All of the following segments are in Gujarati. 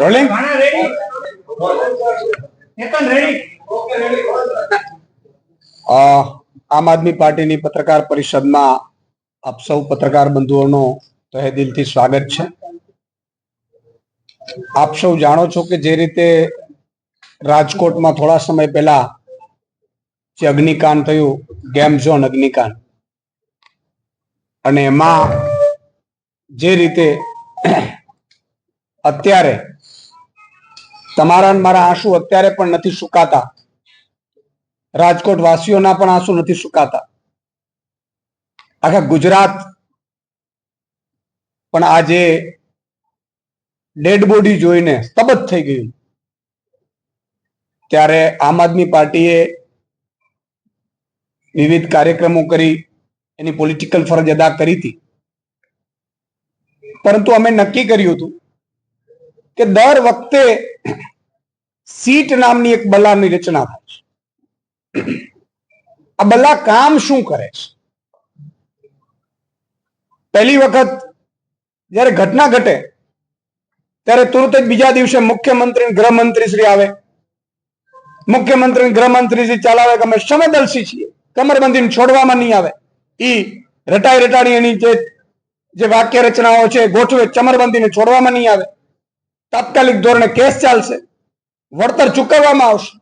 રોલિંગ અ, આમ આદમી પાર્ટીની પત્રકાર પરિષદમાં આપ સૌ પત્રકાર બંધુઓનો તહે દિલથી સ્વાગત છે. આપ સૌ જાણો છો કે જે રીતે રાજકોટમાં થોડા સમય પહેલા જે અગ્નિકાંડ થયું ગેમ ઝોન અગ્નિકાંડ. અને એમાં જે રીતે અત્યારે તમારા મારા આંસુ અત્યારે પણ નથી સુકાતા રાજકોટ વાસીઓના પણ આંસુ નથી સુકાતા. આખા ગુજરાત પણ આજે ડેડ બોડી જોઈને સ્તબ્ધ થઈ ગયું. ત્યારે આમ આદમી પાર્ટીએ વિવિધ કાર્યક્રમો કરી એની પોલિટિકલ ફરજ અદા કરી હતી. પરંતુ અમે નક્કી કર્યું હતું કે દર વખતે સીટ નામની એક બલાની રચના થાય છે. આ બલા કામ શું કરે છે? પહેલી વખત જ્યારે ઘટના ઘટે, ત્યારે તુરંત જ બીજા દિવસે મુખ્યમંત્રી ગૃહમંત્રી શ્રી આવે. મુખ્યમંત્રી ગૃહમંત્રી શ્રી ચલાવે કે અમે સંવેદનશીલ છીએ. કમરબંધીને છોડવામાં નહીં આવે. ઈ રટાઈ રટાડી એની જે જે વાક્ય રચનાઓ છે, ગોઠવે, ચમરબંધીને છોડવામાં નહીં આવે. તાત્કાલિક ધોરણે કેસ ચાલશે. વળતર ચૂકવવામાં આવશે.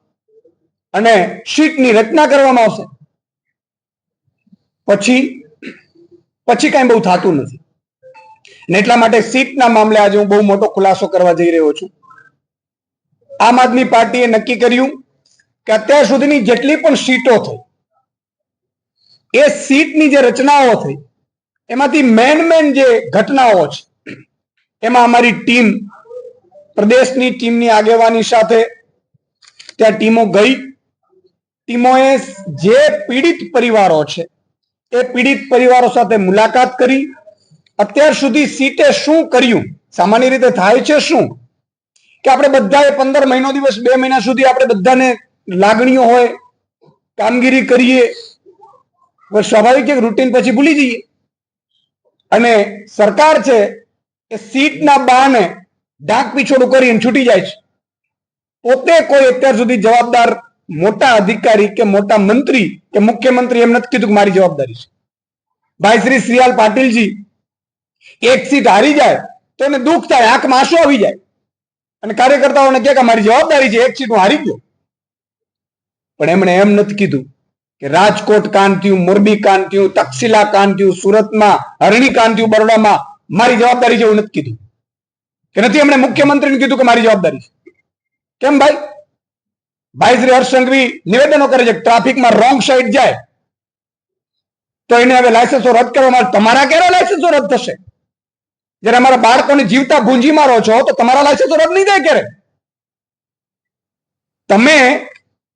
અને શીટની રચના કરવામાં આવશે. પછી પછી કઈ બહુ થતું નથી. ને એટલા માટે સીટના મામલે આજે હું બહુ મોટો ખુલાસો કરવા જઈ રહ્યો છું. આમ આદમી પાર્ટીએ નક્કી કર્યું કે અત્યાર સુધીની જેટલી પણ સીટો થઈ એ સીટની જે રચનાઓ થઈ, એમાંથી મેન મેન જે ઘટનાઓ છે, એમાં અમારી ટીમ પ્રદેશની ટીમની આગેવાની સાથે ત્યાં ટીમો ગઈ. ટીમોએ જે પીડિત પરિવારો છે, એ પીડિત પરિવારો સાથે મુલાકાત કરી. અત્યાર સુધી સીટે શું કર્યું? સામાન્ય રીતે થાય છે શું? કે આપણે બધાએ પંદર મહિનો દિવસ, બે મહિના સુધી આપણે બધાને લાગણીઓ હોય, કામગીરી કરીએ સ્વાભાવિક એક રૂટીન પછી ભૂલી જઈએ. અને સરકાર છે એ સીટના બાને ડાક પીછોડું કરીને છૂટી જાય છે. પોતે કોઈ અત્યાર સુધી જવાબદાર મોટા અધિકારી કે મોટા મંત્રી કે મુખ્યમંત્રી એમ નથી કીધું કે મારી જવાબદારી છે. ભાઈ શ્રી શ્રીયાલ પાટીલજી, એક સીટ હારી જાય તો એને દુઃખ થાય, આંખમાં આંસુ આવી જાય. અને કાર્યકર્તાઓને કે મારી જવાબદારી છે, એક સીટ હું હારી ગયો. પણ એમણે એમ નથી કીધું કે રાજકોટ કાંતિયું, મોરબી કાંતિયું, તક્ષિલા કાંતિયું, સુરતમાં, હરણી કાંતિયું બરોડામાં મારી જવાબદારી છે એવું નથી કીધું. કે નથી એમણે મુખ્યમંત્રીને કીધું કે મારી જવાબદારી છે. કેમ ભાઈ? ભાઈ શ્રી હર્ષ નિવેદનો કરે છે ટ્રાફિકમાં રોંગ સાઈડ જાય, તો એને હવે લાયસન્સો રદ કરવામાં આવે. તમારા ક્યારે લાયસન્સો રદ થશે? જ્યારે અમારા બાળકોને જીવતા ભૂંજી મારો છો, તો તમારા લાયસન્સો રદ નહીં થાય ક્યારે? તમે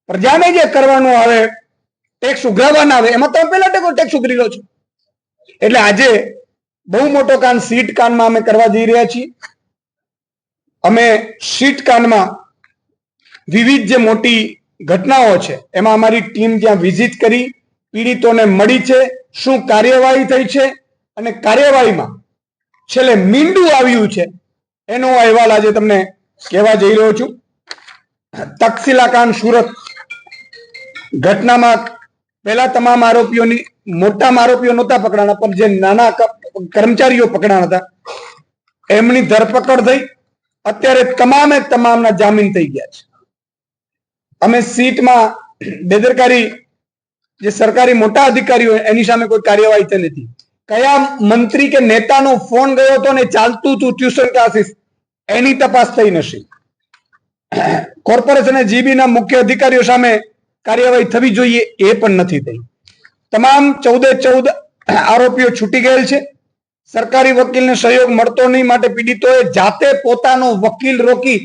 પ્રજાને જે કરવાનું આવે ટેક્સ ઉઘરાવવાના આવે. એમાં તમે પહેલા ટેકો ટેક્સ ઉઘરી લો છો. એટલે આજે બહુ મોટો કાન સીટ કાનમાં અમે કરવા જઈ રહ્યા છીએ. અમે સીટ કાનમાં વિવિધ જે મોટી ઘટનાઓ છે, એમાં અમારી ટીમ ત્યાં વિઝિટ કરી, પીડિતોને મળી છે, શું કાર્યવાહી થઈ છે અને કાર્યવાહીમાં છેલ્લે મીંડું આવ્યું છે, એનો અહેવાલ આજે તમને કહેવા જઈ રહ્યો છું. તક્ષશિલા કાન સુરત ઘટનામાં પહેલા તમામ આરોપીઓની મોટા આરોપીઓ નહોતા પકડાણા, પણ જે નાના કર્મચારીઓ પકડાણા હતા, એમની ધરપકડ થઈ. અત્યારે તમામે તમામના જામીન થઈ ગયા છે. અમે સીટમાં બેદરકારી, જે સરકારી મોટા અધિકારીઓ એની સામે કોઈ કાર્યવાહી થઈ નથી. કયા મંત્રી કે નેતાનો ફોન ગયો હતો ને ચાલતું હતું ટ્યુશન ક્લાસીસ, એની તપાસ થઈ નથી. કોર્પોરેશન જીબી ના મુખ્ય અધિકારીઓ સામે કાર્યવાહી થવી જોઈએ એ પણ નથી થઈ. તમામ ચૌદે ચૌદ આરોપીઓ છૂટી ગયેલ છે. સરકારી વકીલને સહયોગ મળતો નહીં માટે પીડિતોએ જાતે પોતાનો વકીલ રોકી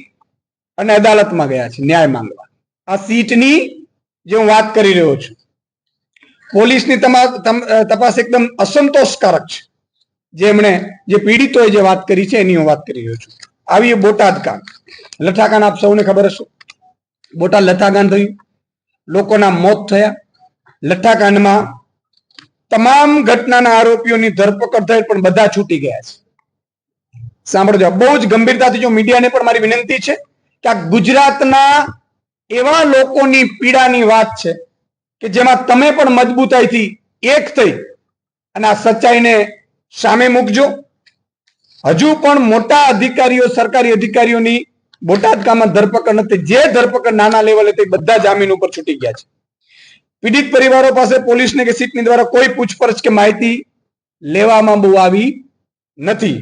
અને અદાલતમાં ગયા છે, ન્યાય માંગવા. આ સીટની જે હું વાત કરી રહ્યો છું, પોલીસની તપાસ એકદમ અસંતોષકારક છે. જે એમણે જે પીડિતોએ જે વાત કરી છે એની હું વાત કરી રહ્યો છું. આવી બોટાદ કાંડ. લઠાકાંડ આપ સૌને ખબર હશે. બોટાદ લઠાકાંડ થયું. લોકોના મોત થયા. લઠ્ઠાકાંડમાં તમામ ઘટનાના આરોપીઓની ધરપકડ થઈ પણ બધા છૂટી ગયા છે. સાંભળજો બહુ જ ગંભીરતાથી જો મીડિયાને પણ મારી વિનંતી છે કે આ ગુજરાતના એવા લોકોની પીડાની વાત છે કે જેમાં તમે પણ મજબૂતાઈથી એક થઈ અને આ સચ્ચાઈને સામે મૂકજો. હજુ પણ મોટા અધિકારીઓ, સરકારી અધિકારીઓની બોટાદ ગામમાં ધરપકડ નથી. જે ધરપકડ નાના લેવલે તે બધા જામીન ઉપર છૂટી ગયા છે. પીડિત પરિવારો પાસે પોલીસને કે સીટની દ્વારા કોઈ પૂછપરછ કે માહિતી લેવામાં બહુ આવી નથી.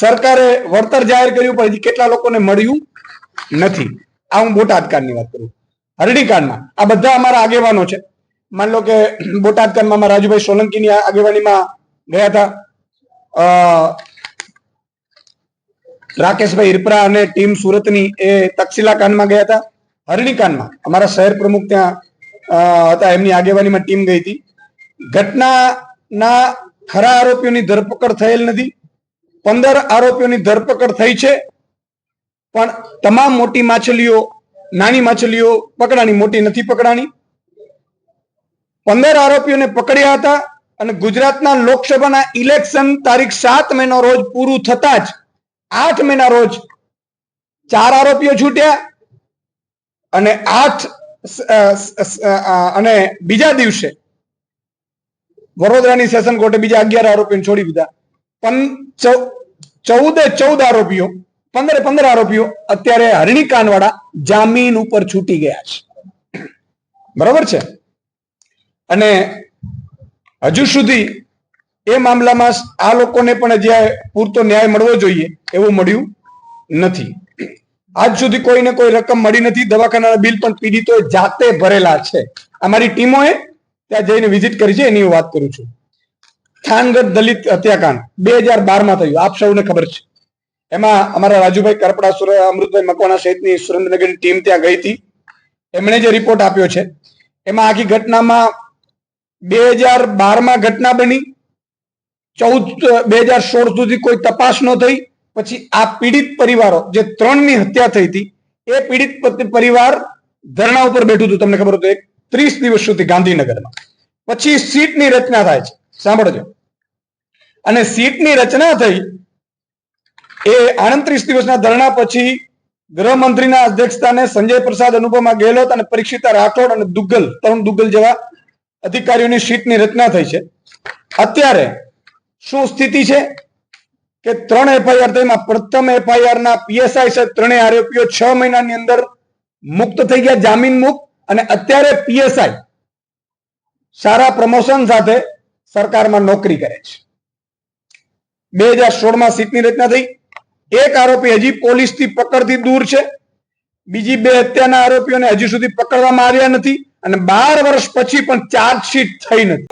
સરકારે વળતર જાહેર કર્યું, પણ હજી કેટલા લોકોને મળ્યું નથી. આ હું બોટાદ કાંડની વાત કરું. હરડી કાંડમાં આ બધા અમારા આગેવાનો છે. માન લો કે બોટાદ કાંડમાં રાજુભાઈ સોલંકીની આગેવાનીમાં ગયા હતા. રાકેશભાઈ હિરપરા અને ટીમ સુરતની એ તક્ષિલા કાનમાં ગયા હતા. હરણી કાંડમાં અમારા શહેર પ્રમુખ ત્યાં હતા. એમની આગેવાનીમાં ટીમ ગઈ હતી. ઘટનાના ખરા આરોપીઓની ધરપકડ થયેલ નથી. પંદર આરોપીઓની ધરપકડ થઈ છે. પણ તમામ મોટી માછલીઓ, નાની માછલીઓ પકડાણી, મોટી નથી પકડાણી. પંદર આરોપીઓને પકડ્યા હતા અને ગુજરાતના લોકસભાના ઇલેક્શન તારીખ સાત મહિનો રોજ પૂરું થતા જ આઠ મેના રોજ ચાર આરોપીઓ છૂટ્યા અને આઠ અને બીજા દિવસે વડોદરાની સેશન કોર્ટે બીજા અગિયાર આરોપીઓને છોડી દીધા. પણ ચૌદે ચૌદ આરોપીઓ, પંદરે પંદર આરોપીઓ અત્યારે હરણી કાનવાડા જામીન ઉપર છૂટી ગયા છે. બરોબર છે? અને હજુ સુધી એ મામલામાં આ લોકોને પણ જે પૂરતો ન્યાય મળવો જોઈએ એવું મળ્યું નથી. આજ સુધી કોઈને કોઈ રકમ મળી નથી. દવાખાનાના બિલ પણ પીડિતો જાતે ભરેલા છે. અમારી ટીમોએ ત્યાં જઈને વિઝિટ કરી છે, એની હું વાત કરું છું. થાનગઢ દલિત હત્યાકાંડ બે હજાર બારમાં થયું. આપ સૌને ખબર છે. એમાં અમારા રાજુભાઈ કરપડા અમૃતભાઈ મકવાણા સહિતની સુરેન્દ્રનગરની ટીમ ત્યાં ગઈ હતી. એમણે જે રિપોર્ટ આપ્યો છે, એમાં આખી ઘટનામાં બે હજાર બારમાં ઘટના બની. ચૌદ બે હજાર સોળ સુધી કોઈ તપાસ ન થઈ. પછી આ પીડિત પરિવારો જે ત્રણની હત્યા થઈ હતી, એ પીડિત પરિવાર ધરણા ઉપર બેઠું હતું, તમને ખબર હતું એક ત્રીસ દિવસ સુધી ગાંધીનગરમાં. પછી સીટની રચના થાય છે. સાંભળજો. અને સીટની રચના થઈ, એ આડત્રીસ દિવસના ધરણા પછી ગૃહમંત્રીના અધ્યક્ષસ્થાને સંજય પ્રસાદ અનુપમા ગેહલોત અને પરીક્ષિતા રાઠોડ અને દુગ્ગલ, તરુણ દુગ્ગલ જેવા અધિકારીઓની સીટની રચના થઈ છે. અત્યારે શું સ્થિતિ છે? કે ત્રણ એફઆઈઆર થઈમાં પ્રથમ એફઆઈઆર ના પીએસઆઈ સહિત ત્રણેય આરોપીઓ છ મહિનાની અંદર મુક્ત થઈ ગયા, જામીન મુક્ત. અને અત્યારે પીએસઆઈ સારા પ્રમોશન સાથે સરકારમાં નોકરી કરે છે. બે હજાર સોળમાં સીટની રચના થઈ. એક આરોપી હજી પોલીસથી પકડથી દૂર છે. બીજી બે હત્યાના આરોપીઓને હજી સુધી પકડવામાં આવ્યા નથી. અને બાર વર્ષ પછી પણ ચાર્જશીટ થઈ નથી.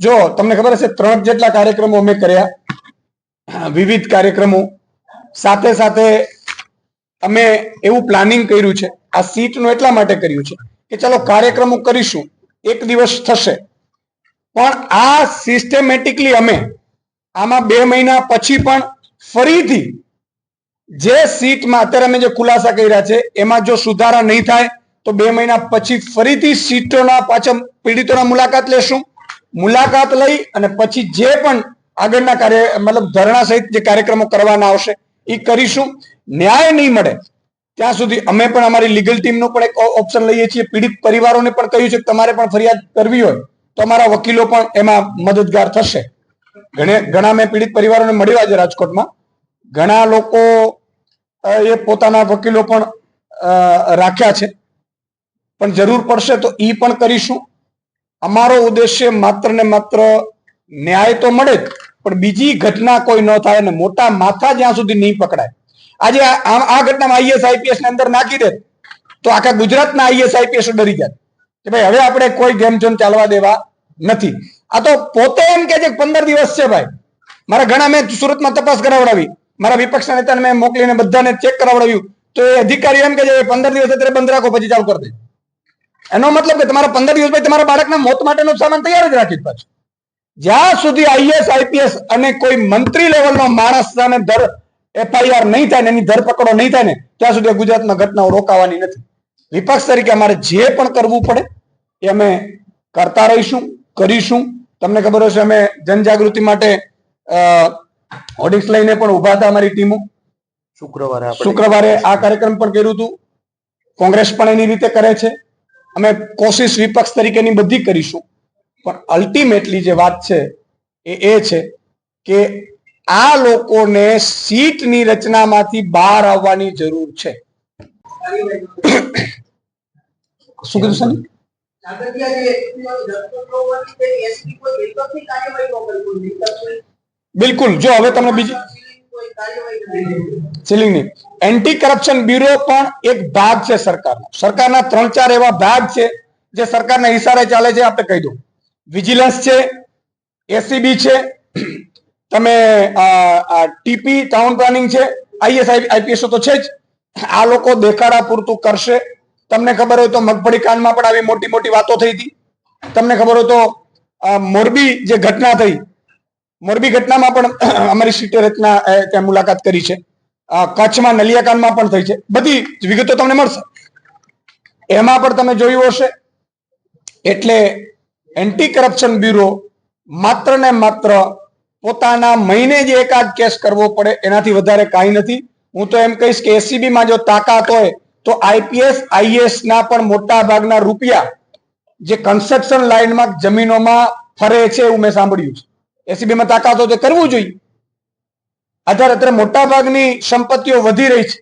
જો, તમને ખબર હશે, ત્રણ જેટલા કાર્યક્રમો અમે કર્યા. વિવિધ કાર્યક્રમો. સાથે સાથે અમે એવું પ્લાનિંગ કર્યું છે, આ સીટનું એટલા માટે કર્યું છે, કે ચલો કાર્યક્રમો કરીશું, એક દિવસ થશે. પણ આ સિસ્ટમેટિકલી અમે આમાં બે મહિના પછી પણ ફરીથી જે સીટમાં અત્યારે અમે જે ખુલાસા કર્યા છે, એમાં જો સુધારા નહીં થાય, તો બે મહિના પછી ફરીથી સીટોના પાછા પીડિતોના મુલાકાત લેશું. મુલાકાત લઈ અને પછી જે પણ આગળના કાર્ય, મતલબ ધરણા સહિત જે કાર્યક્રમો કરવાના આવશે, એ કરીશું. ન્યાય નહીં મળે, ત્યાં સુધી અમે પણ અમારી લીગલ ટીમનો પણ એક ઓપ્શન લઈએ છીએ. પીડિત પરિવારોને પણ કહ્યું છે કે તમારે પણ ફરિયાદ કરવી હોય, તો અમારા વકીલો પણ એમાં મદદગાર થશે. ઘણે, ઘણા મેં પીડિત પરિવારોને મળ્યા છે રાજકોટમાં. ઘણા લોકો એ પોતાના વકીલો પણ રાખ્યા છે. પણ જરૂર પડશે તો ઈ પણ કરીશું. અમારો ઉદ્દેશ્ય માત્ર ને માત્ર ન્યાય તો મળે જ, પણ બીજી ઘટના કોઈ ન થાય અને મોટા માથા જ્યાં સુધી નહીં પકડાય. આજે આ, આ- ઘટનામાં આઈએસ આઈપીએસ ને અંદર નાખી દે, તો આખા ગુજરાતના આઈએસ આઈપીએસ ડરી જાય. કે ભાઈ, હવે આપણે કોઈ ગેમ ઝોન ચાલવા દેવા નથી. આ તો પોતે એમ કે છે પંદર દિવસ છે ભાઈ. મારા ઘણા મેં સુરતમાં તપાસ કરાવડાવી. મારા વિપક્ષના નેતાને મેં મોકલીને બધાને ચેક કરાવડાવ્યું. તો એ અધિકારી એમ કે પંદર દિવસ અત્યારે બંધ રાખો, પછી ચાલુ કરી દે. એનો મતલબ કે તમારા પંદર દિવસ પછી તમારા બાળકના મોત માટેનો સામાન તૈયાર જ રાખી પાછું. જ્યાં સુધી આઈએસ આઈપીએસ અને કોઈ મંત્રી લેવલનો માણસ સામે ધર એફઆઈઆર નહીં થાય ને એની ધરપકડો નહીં થાય ને, ત્યાં સુધી ગુજરાતમાં ઘટનાઓ રોકાવાની નથી. વિપક્ષ તરીકે અમારે જે પણ કરવું પડે, એ અમે કરતા રહીશું, કરીશું. તમને ખબર હશે અમે જનજાગૃતિ માટે ઓડિક્સ લઈને પણ ઊભા હતા અમારી ટીમો. શુક્રવારે શુક્રવારે આ કાર્યક્રમ પણ કર્યું હતું. કોંગ્રેસ પણ એની રીતે કરે છે. અમે કોશિશ વિપક્ષ તરીકેની બધી કરીશું. પણ અલ્ટિમેટલી જે વાત છે એ એ છે કે આ લોકોને સીટની રચનામાંથી બહાર આવવાની જરૂર છે. શું કીધું સર કાગળિયા જે હોવાની છે એસપી કોઈ કાર્યવાહી ન કરી કોઈ બિલકુલ. જો હવે તમને બીજી સીલિંગની એન્ટી કરપ્શન બ્યુરો પણ એક ભાગ છે સરકારનો. સરકારના ત્રણ ચાર એવા ભાગ છે જે સરકારના ઇશારે ચાલે છે આપણે કહી દઉં. વિજિલન્સ છે એસીબી છે, તમે ટીપી ટાઉન પ્લાનિંગ છે આઈએસ આઈપીએસઓ તો છે જ. આ લોકો દેખાડા પૂરતું કરશે. તમને ખબર હોય તો મગફળી કાંડમાં પણ આવી મોટી મોટી વાતો થઈ હતી. તમને ખબર હોય તો મોરબી જે ઘટના થઈ મોરબી ઘટનામાં પણ અમારી સીટે રચના ત્યાં મુલાકાત કરી છે. કચ્છમાં નલિયાકાંડમાં પણ થઈ છે. બધી વિગતો તમને મળશે. એમાં પણ તમે જોયું હશે. એટલે એન્ટી કરપ્શન બ્યુરો માત્ર ને માત્ર પોતાના મહિને જે એકાદ કેસ કરવો પડે, એનાથી વધારે કાંઈ નથી. હું તો એમ કહીશ કે એસીબીમાં જો તાકાત હોય, તો આઈપીએસ, આઈએસ ના પણ મોટા ભાગના રૂપિયા જે કન્સ્ટ્રક્શન લાઇનમાં જમીનોમાં ફરે છે એવું મેં સાંભળ્યું છે. એસીબી તાકાતો હોય તો કરવું જોઈએ. આધાર અત્યારે મોટા ભાગની સંપત્તિઓ વધી રહી છે.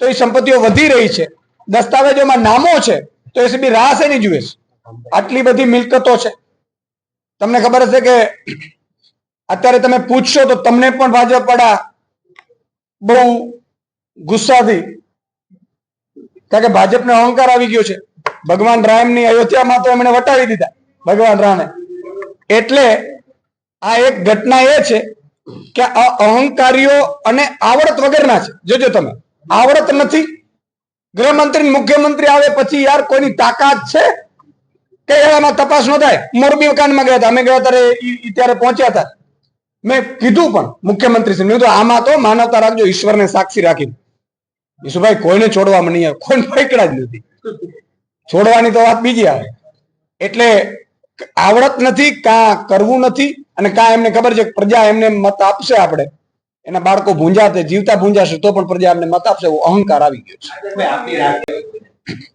તો એ સંપત્તિઓ વધી રહી છે. દસ્તાવેજોમાં નામો છે, તો એસીબી રાહ શેની જુએ છે? આટલી બધી મિલકતો છે. તમને ખબર હશે કે અત્યારે તમે પૂછશો તો તમને પણ ભાજપ વાળા બહુ ગુસ્સાથી કારણ કે ભાજપને અહંકાર આવી ગયો છે. ભગવાન રામની અયોધ્યામાં તો એમણે વટાવી દીધા ભગવાન રામે. એટલે આ એક ઘટના એ છે કે આ અહંકારીઓ અને આવડત વગરના છે. જોજો તમે. આવડત નથી. ગૃહમંત્રી મુખ્યમંત્રી આવે પછી યાર કોઈની તાકાત છે? કે એવામાં તપાસ ન થાય. મોરબી કાંડમાં ગયા હતા. અમે ગયા ત્યારે ત્યારે પહોંચ્યા હતા. મેં કીધું પણ મુખ્યમંત્રી શ્રી મેં આમાં તો માનવતા રાખજો. ઈશ્વરને સાક્ષી રાખીને. ઈશુભાઈ કોઈને છોડવામાં નહીં આવે. કોઈને પકડા જ નથી. છોડવાની તો વાત બીજી આવે. એટલે આવડત નથી, કાં કરવું નથી અને કાં એમને ખબર છે કે પ્રજા એમને મત આપશે આપણે? એના બાળકો ભૂંજાતે જીવતા ભૂંજાશે તો પણ પ્રજા એમને મત આપશે એવો અહંકાર આવી ગયો છે. ભાઈ આપની રાજ્ય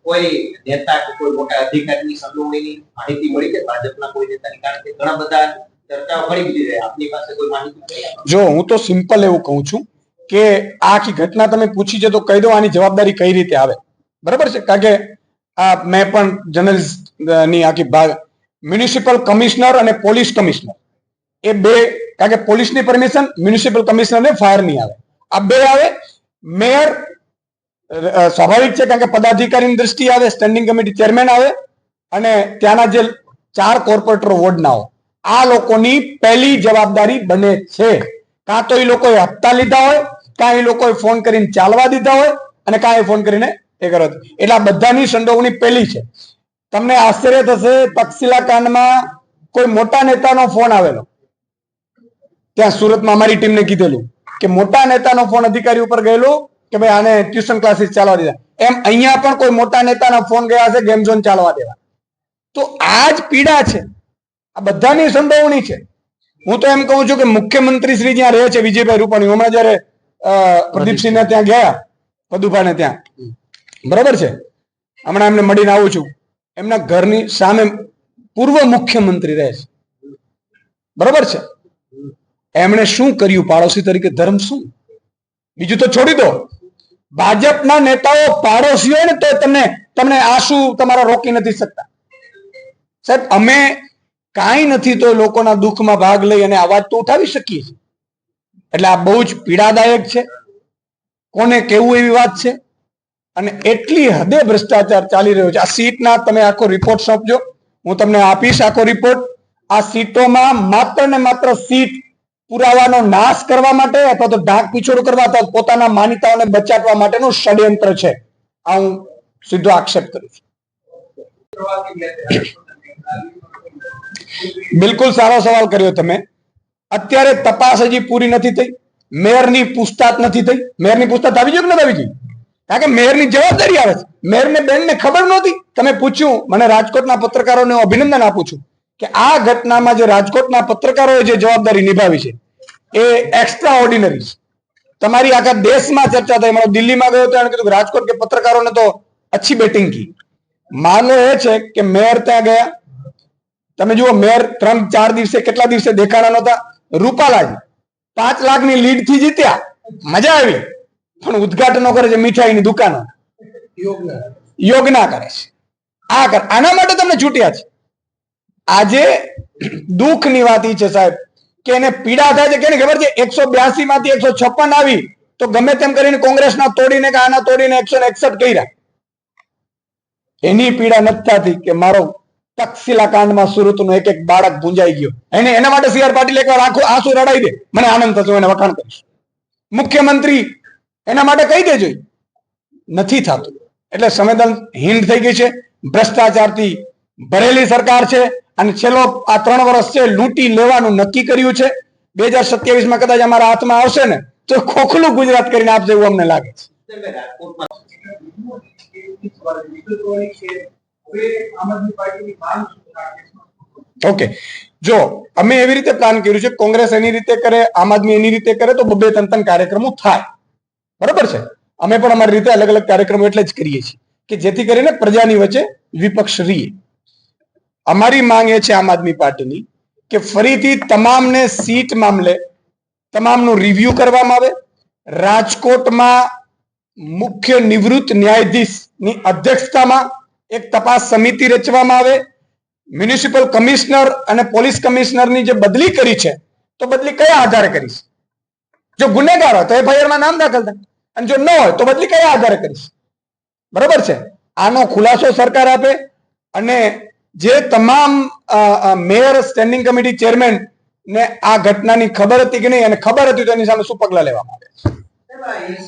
કોઈ નેતા કે કોઈ મોટા અધિકારીની સંડોવણીની માહિતી મળી છે? ભાજપના કોઈ નેતાની? કારણ કે ઘણા બધા ચર્ચાઓ ઘણી બધી રહી આપની પાસે કોઈ માહિતી જો હું તો સિમ્પલ એવું કહું છું કે આ આખી ઘટના તમે પૂછી છે તો કહી દો આની જવાબદારી કઈ રીતે આવે? બરાબર છે? કારણ કે આ મેં પણ જર્નલિસ્ટની આખી ભાગ મ્યુનિસિપલ કમિશનર અને પોલીસ કમિશનર. એ બે, કારણ કે પોલીસની પરમિશન મ્યુનિસિપલ કમિશનરને ફાયર નહીં આવે. આ બે આવે. મેયર સ્વાભાવિક છે કારણ કે પદાધિકારીની દ્રષ્ટિએ આવે સ્ટેન્ડિંગ કમિટી ચેરમેન આવે, અને ત્યાંના જે ચાર કોર્પોરેટરો વોર્ડના હોય. આ લોકોની પહેલી જવાબદારી બને છે. કાં તો એ લોકોએ હપ્તા લીધા હોય, કાં એ લોકોએ ફોન કરીને ચાલવા દીધા હોય, અને કાં એ ફોન કરીને એ કરો એટલે આ બધાની સંડોવણી પહેલી છે. તમને આશ્ચર્ય થશે તક્ષિલા કાંડમાં કોઈ મોટા નેતાનો ફોન આવેલો. ત્યાં સુરતમાં અમારી ટીમને કીધેલું કે મોટા નેતાનો ફોન અધિકારી ઉપર ગયેલો કે ભાઈ આને ટ્યુશન ક્લાસીસ ચાલવા દીધા એમ અહીંયા પણ કોઈ મોટા નેતાના ફોન ગયા હશે ગેમ ઝોન ચાલવા દેવા. તો આ જ પીડા છે. આ બધાની સંડોવણી છે. હું તો એમ કહું છું કે મુખ્યમંત્રી શ્રી જ્યાં રહે છે વિજયભાઈ રૂપાણી હમણાં જયારે પ્રદીપસિંહને ત્યાં ગયા પદુભાને ત્યાં. બરાબર છે? હમણાં એમને મળીને આવું છું. એમના ઘરની સામે પૂર્વ મુખ્યમંત્રી રહે છે. બરાબર છે? એમણે શું કર્યું? પાડોશી તરીકે ધર્મ શું? બીજું તો છોડી દો. ભાજપના નેતાઓ પાડોશી હોય ને તો તમને તમને આંસુ તમારા રોકી નથી શકતા. સાહેબ, અમે કાંઈ નથી તો લોકોના દુઃખમાં ભાગ લઈ અને અવાજ તો ઉઠાવી શકીએ છીએ. એટલે આ બહુ જ પીડાદાયક છે. કોને કેવું એવી વાત છે? અને એટલી હદે ભ્રષ્ટાચાર ચાલી રહ્યો છે. આ સીટના તમે આખો રિપોર્ટ સોંપજો. હું તમને આપીશ આખો રિપોર્ટ આ સીટોમાં માત્ર ને માત્ર સીટ પુરાવાનો નાશ કરવા માટે અથવા તો ઢાંક પીછોડ કરવા અથવા પોતાના માન્યતાઓને બચાવવા માટેનું ષડયંત્ર છે. આ હું સીધો આક્ષેપ કરું છું. બિલકુલ સારો સવાલ કર્યો તમે. અત્યારે તપાસ હજી પૂરી નથી થઈ. મેયરની પૂછતાછ નથી થઈ. મેયરની પૂછતાછ આવી ગઈ નથી આવી ગઈ? કારણ કે મેયરની જવાબદારી આવે છે. મેયરને, બેનને ખબર નહોતી. તમે પૂછ્યું, મને રાજકોટના પત્રકારોને અભિનંદન આપું છું. કે આ ઘટનામાં જે રાજકોટના પત્રકારોએ જે જવાબદારી નિભાવી છે એ એક્સ્ટ્રા ઓર્ડિનરી છે. તમારી આખા દેશમાં ચર્ચા થઈ. મારો દિલ્હીમાં ગયો તો એને કીધું રાજકોટ કે પત્રકારોને તો અચ્છી બેટિંગ કી. માનો એ છે કે મેયર ત્યાં ગયા. તમે જુઓ મેયર ત્રણ ચાર દિવસે કેટલા દિવસે દેખાણા નહોતા? રૂપાલાજી પાંચ લાખની લીડથી જીત્યા. મજા આવી. પણ ઉદઘાટનો કરે છે મીઠાઈની દુકાનો. યોગ ના કરે. છે. આ કર આના માટે તમને છૂટ્યા છે. આજે દુઃખની વાત ઈ છે સાહેબ કે એને પીડા થાય છે. કેને ખબર છે? એકસો બ્યાસી માંથી એકસો છપ્પન આવી તો ગમે તેમ કરીને કોંગ્રેસના તોડીને કે આના તોડીને એકસો એકસઠ કર્યા. એની પીડા નથી થતી કે મારો તક્ષિલા કાંડમાં સુરતનો એક એક બાળક ભૂંજાઈ ગયો. એને એના માટે સીઆર પાટીલ એકવાર આખું આંસુ રડાઈ દે. મને આનંદ થશે એને વખાણ કરીશ. મુખ્યમંત્રી એના માટે કહી દેજો. નથી થતું. એટલે સંવેદનહીન થઈ ગઈ છે. ભ્રષ્ટાચારથી ભરેલી સરકાર છે અને છેલ્લો આ ત્રણ વર્ષ છે લૂંટી લેવાનું નક્કી કર્યું છે. બે હજાર સત્યાવીસમાં કદાચ અમારા હાથમાં આવશે ને તો ખોખલું ગુજરાત કરીને આપશે એવું અમને લાગે છે? ઓકે. જો અમે એવી રીતે પ્લાન કર્યું છે કોંગ્રેસ એની રીતે કરે આમ આદમી એની રીતે કરે તો બબે ત્રણ ત્રણ કાર્યક્રમો થાય. બરાબર છે? અમે પણ અમારી રીતે અલગ અલગ કાર્યક્રમો એટલે જ કરીએ છીએ કે જેથી કરીને પ્રજાની વચ્ચે વિપક્ષ રહીએ અમારી માંગ એ છે આમ આદમી પાર્ટીની કે ફરીથી તમામને સીટ મામલે તમામનું રિવ્યુ કરવામાં આવે. રાજકોટમાં મુખ્ય નિવૃત્ત ન્યાયાધીશની અધ્યક્ષતામાં એક તપાસ સમિતિ રચવામાં આવે. મ્યુનિસિપલ કમિશનર અને પોલીસ કમિશનરની જે બદલી કરી છે, તો બદલી કયા આધારે કરીશ? જો ગુનેગાર હોય તો એફઆઈઆરમાં નામ દાખલ થાય. અને જો ન હોય તો બદલી કયા આધારે કરીશ? બરોબર છે? આનો ખુલાસો સરકાર આપે અને જે તમામ મેયર સ્ટેન્ડિંગ કમિટી ચેરમેન ને આ ઘટનાની ખબર હતી કે નહીં? અને ખબર હતી તો એની સામે શું પગલા લેવામાં આવે